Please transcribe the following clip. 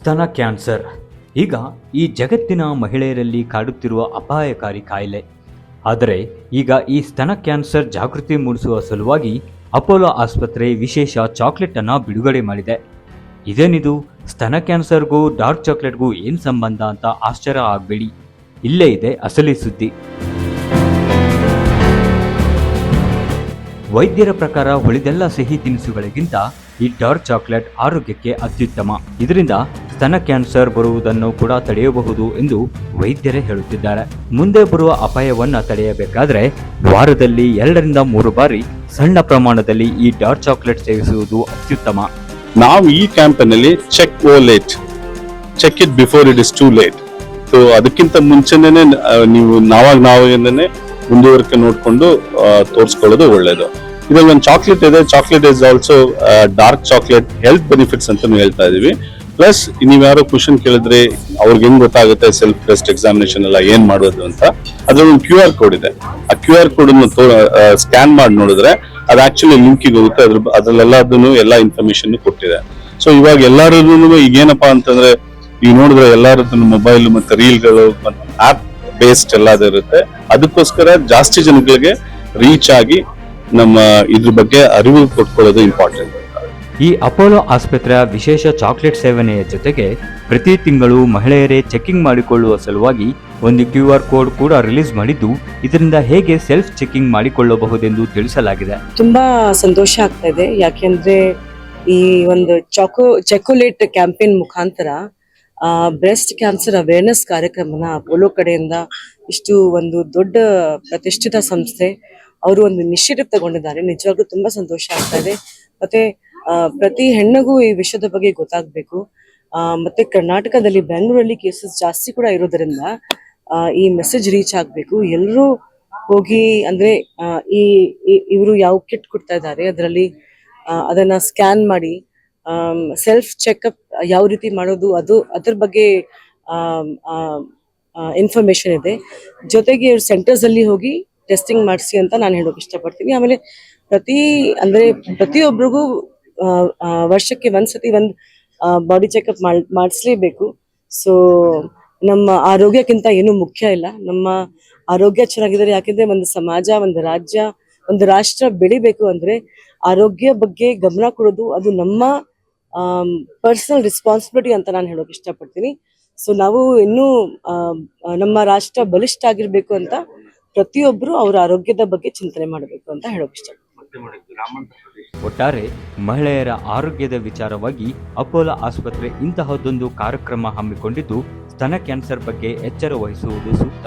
ಸ್ತನ ಕ್ಯಾನ್ಸರ್. ಈಗ ಈ ಜಗತ್ತಿನ ಮಹಿಳೆಯರಲ್ಲಿ ಕಾಡುತ್ತಿರುವ ಅಪಾಯಕಾರಿ ಕಾಯಿಲೆ. ಆದರೆ ಈಗ ಈ ಸ್ತನ ಕ್ಯಾನ್ಸರ್ ಜಾಗೃತಿ ಮೂಡಿಸುವ ಸಲುವಾಗಿ ಅಪೋಲೋ ಆಸ್ಪತ್ರೆ ವಿಶೇಷ ಚಾಕ್ಲೇಟ್ ಅನ್ನ ಬಿಡುಗಡೆ ಮಾಡಿದೆ. ಇದೇನಿದು? ಸ್ತನ ಕ್ಯಾನ್ಸರ್ಗೂ ಡಾರ್ಕ್ ಚಾಕ್ಲೇಟ್ಗೂ ಏನು ಸಂಬಂಧ ಅಂತ ಆಶ್ಚರ್ಯ ಆಗಬೇಡಿ. ಇಲ್ಲೇ ಇದೆ ಅಸಲಿ ಸುದ್ದಿ. ವೈದ್ಯರ ಪ್ರಕಾರ ಉಳಿದೆಲ್ಲ ಸಿಹಿ ತಿನಿಸುಗಳಿಗಿಂತ ಈ ಡಾರ್ಕ್ ಚಾಕ್ಲೇಟ್ ಆರೋಗ್ಯಕ್ಕೆ ಅತ್ಯುತ್ತಮ. ಇದರಿಂದ ಸ್ತನ ಕ್ಯಾನ್ಸರ್ ಬರುವುದನ್ನು ಕೂಡ ತಡೆಯಬಹುದು ಎಂದು ವೈದ್ಯರೇ ಹೇಳುತ್ತಿದ್ದಾರೆ. ಮುಂದೆ ಬರುವ ಅಪಾಯವನ್ನು ತಡೆಯಬೇಕಾದ್ರೆ ವಾರದಲ್ಲಿ ಎರಡರಿಂದ ಮೂರು ಬಾರಿ ಸಣ್ಣ ಪ್ರಮಾಣದಲ್ಲಿ ಈ ಡಾರ್ಕ್ ಚಾಕ್ಲೇಟ್ ಸೇವಿಸುವುದು ಅತ್ಯುತ್ತಮ. ನಾವು ಈ ಕ್ಯಾಂಪೇನಲ್ಲಿ check oh late. Check it before it is too late. So ಅದಕ್ಕಿಂತ ಮುಂಚೆನೇ ನೀವು ನಾವಾಗ ನಾವಾಗಿಂದನೇ ಮುಂದುವರಿಕೆ ನೋಡಿಕೊಂಡು ತೋರಿಸ್ಕೊಳ್ಳೋದು ಒಳ್ಳೇದು. ಇದ್ರಲ್ಲಿ ಒಂದು ಚಾಕ್ಲೇಟ್ ಇದೆ. Chocolate is also dark chocolate health benefits ಅಂತ ಹೇಳ್ತಾ ಇದೀವಿ. ಪ್ಲಸ್ ನೀವು ಯಾರೋ ಕ್ವಶನ್ ಕೇಳಿದ್ರೆ ಅವ್ರಿಗೆ ಹೆಂಗ್ ಗೊತ್ತಾಗುತ್ತೆ ಸೆಲ್ಫ್ ಟೆಸ್ಟ್ ಎಕ್ಸಾಮಿನೇಷನ್ ಎಲ್ಲ ಏನ್ ಮಾಡೋದು ಅಂತ. ಅದ್ರಲ್ಲಿ ಒಂದು ಕ್ಯೂ ಆರ್ ಕೋಡ್ ಇದೆ. ಆ ಕ್ಯೂ ಆರ್ ಕೋಡ್ ಅನ್ನು ಸ್ಕ್ಯಾನ್ ಮಾಡಿ ನೋಡಿದ್ರೆ ಅದು ಆಕ್ಚುಲಿ ಲಿಂಕಿಗೆ ಹೋಗುತ್ತೆ. ಅದ್ರ ಅದ್ರಲ್ಲೆಲ್ಲದನ್ನು ಎಲ್ಲ ಇನ್ಫಾರ್ಮೇಶನ್ ಕೊಟ್ಟಿದೆ. ಸೊ ಇವಾಗ ಎಲ್ಲರೂ ಈಗ ಏನಪ್ಪಾ ಅಂತಂದ್ರೆ ನೀವು ನೋಡಿದ್ರೆ ಎಲ್ಲರದ್ದು ಮೊಬೈಲ್ ಮತ್ತೆ ರೀಲ್ಗಳು ಮತ್ತೆ ಆಪ್ ಬೇಸ್ಡ್ ಎಲ್ಲದೂ ಇರುತ್ತೆ ಅದಕ್ಕೋಸ್ಕರ ಜಾಸ್ತಿ ಜನಗಳಿಗೆ ರೀಚ್ ಆಗಿ ನಮ್ಮ ಇದ್ರ ಬಗ್ಗೆ ಅರಿವು ಕೊಟ್ಕೊಳ್ಳೋದು ಇಂಪಾರ್ಟೆಂಟ್ ಈ ಅಪೋಲೋ ಆಸ್ಪತ್ರೆಯ ವಿಶೇಷ ಚಾಕ್ಲೇಟ್ ಸೇವನೆಯ ಜೊತೆಗೆ ಪ್ರತಿ ತಿಂಗಳು ಮಹಿಳೆಯರೇ ಚೆಕಿಂಗ್ ಮಾಡಿಕೊಳ್ಳುವ ಸಲುವಾಗಿ ಒಂದು ಕ್ಯೂ ಆರ್ ಕೋಡ್ ಕೂಡ ರಿಲೀಸ್ ಮಾಡಿದ್ದು ಇದರಿಂದ ಹೇಗೆ ಸೆಲ್ಫ್ ಚೆಕಿಂಗ್ ಮಾಡಿಕೊಳ್ಳಬಹುದೆಂದು ತಿಳಿಸಲಾಗಿದೆ. ತುಂಬಾ ಸಂತೋಷ ಆಗ್ತಾ ಇದೆ. ಯಾಕೆಂದ್ರೆ ಈ ಒಂದು ಚಾಕೋ ಚಾಕೋಲೇಟ್ ಕ್ಯಾಂಪೇನ್ ಮುಖಾಂತರ ಬ್ರೆಸ್ಟ್ ಕ್ಯಾನ್ಸರ್ ಅವೇರ್ನೆಸ್ ಕಾರ್ಯಕ್ರಮನ ಅಪೋಲೋ ಕಡೆಯಿಂದ ಇಷ್ಟು ಒಂದು ದೊಡ್ಡ ಪ್ರತಿಷ್ಠಿತ ಸಂಸ್ಥೆ ಅವರು ಒಂದು ಇನಿಷಿಯೇಟಿವ್ ತಗೊಂಡಿದ್ದಾರೆ. ನಿಜವಾಗ್ಲೂ ತುಂಬಾ ಸಂತೋಷ ಆಗ್ತಾ ಇದೆ. ಮತ್ತೆ ಪ್ರತಿ ಹೆಣ್ಣಿಗೂ ಈ ವಿಷಯದ ಬಗ್ಗೆ ಗೊತ್ತಾಗ್ಬೇಕು. ಮತ್ತೆ ಕರ್ನಾಟಕದಲ್ಲಿ ಬೆಂಗಳೂರಲ್ಲಿ ಕೇಸಸ್ ಜಾಸ್ತಿ ಕೂಡ ಇರೋದ್ರಿಂದ ಈ ಮೆಸೇಜ್ ರೀಚ್ ಆಗ್ಬೇಕು. ಎಲ್ಲರೂ ಹೋಗಿ ಅಂದ್ರೆ ಈ ಇವರು ಯಾವ ಕಿಟ್ ಕೊಡ್ತಾ ಇದ್ದಾರೆ, ಅದರಲ್ಲಿ ಅದನ್ನ ಸ್ಕ್ಯಾನ್ ಮಾಡಿ ಸೆಲ್ಫ್ ಚೆಕಪ್ ಯಾವ ರೀತಿ ಮಾಡೋದು, ಅದು ಅದ್ರ ಬಗ್ಗೆ ಇನ್ಫಾರ್ಮೇಶನ್ ಇದೆ. ಜೊತೆಗೆ ಸೆಂಟರ್ಸ್ ಅಲ್ಲಿ ಹೋಗಿ ಟೆಸ್ಟಿಂಗ್ ಮಾಡಿಸಿ ಅಂತ ನಾನು ಹೇಳೋಕೆ ಇಷ್ಟಪಡ್ತೀನಿ. ಆಮೇಲೆ ಪ್ರತಿ, ಅಂದ್ರೆ ಪ್ರತಿಯೊಬ್ಬರಿಗೂ ವರ್ಷಕ್ಕೆ ಒಂದ್ಸತಿ ಒಂದು ಬಾಡಿ ಚೆಕಪ್ ಮಾಡಿಸ್ಲೇಬೇಕು. ಸೊ ನಮ್ಮ ಆರೋಗ್ಯಕ್ಕಿಂತ ಏನು ಮುಖ್ಯ ಇಲ್ಲ. ನಮ್ಮ ಆರೋಗ್ಯ ಚೆನ್ನಾಗಿದ್ದಾರೆ ಯಾಕೆಂದ್ರೆ ಒಂದು ಸಮಾಜ, ಒಂದು ರಾಜ್ಯ, ಒಂದು ರಾಷ್ಟ್ರ ಬೆಳಿಬೇಕು ಅಂದ್ರೆ ಆರೋಗ್ಯ ಬಗ್ಗೆ ಗಮನ ಕೊಡೋದು, ಅದು ನಮ್ಮ ಪರ್ಸನಲ್ ರೆಸ್ಪಾನ್ಸಿಬಿಲಿಟಿ ಅಂತ ನಾನು ಹೇಳೋಕೆ ಇಷ್ಟಪಡ್ತೀನಿ. ಸೊ ನಾವು ಇನ್ನೂ ಆ, ನಮ್ಮ ರಾಷ್ಟ್ರ ಬಲಿಷ್ಠ ಆಗಿರಬೇಕು ಅಂತ ಪ್ರತಿಯೊಬ್ಬರು ಅವರ ಆರೋಗ್ಯದ ಬಗ್ಗೆ ಚಿಂತನೆ ಮಾಡಬೇಕು ಅಂತ ಹೇಳೋಕೆ ಇಷ್ಟಪಡ್ತೀನಿ. ಒಟ್ಟಾರೆ ಮಹಿಳೆಯರ ಆರೋಗ್ಯದ ವಿಚಾರವಾಗಿ ಅಪೋಲೋ ಆಸ್ಪತ್ರೆ ಇಂತಹದ್ದೊಂದು ಕಾರ್ಯಕ್ರಮ ಹಮ್ಮಿಕೊಂಡಿದ್ದು ಸ್ತನ ಕ್ಯಾನ್ಸರ್ ಬಗ್ಗೆ ಎಚ್ಚರ ವಹಿಸುವುದು ಸೂಕ್ತ.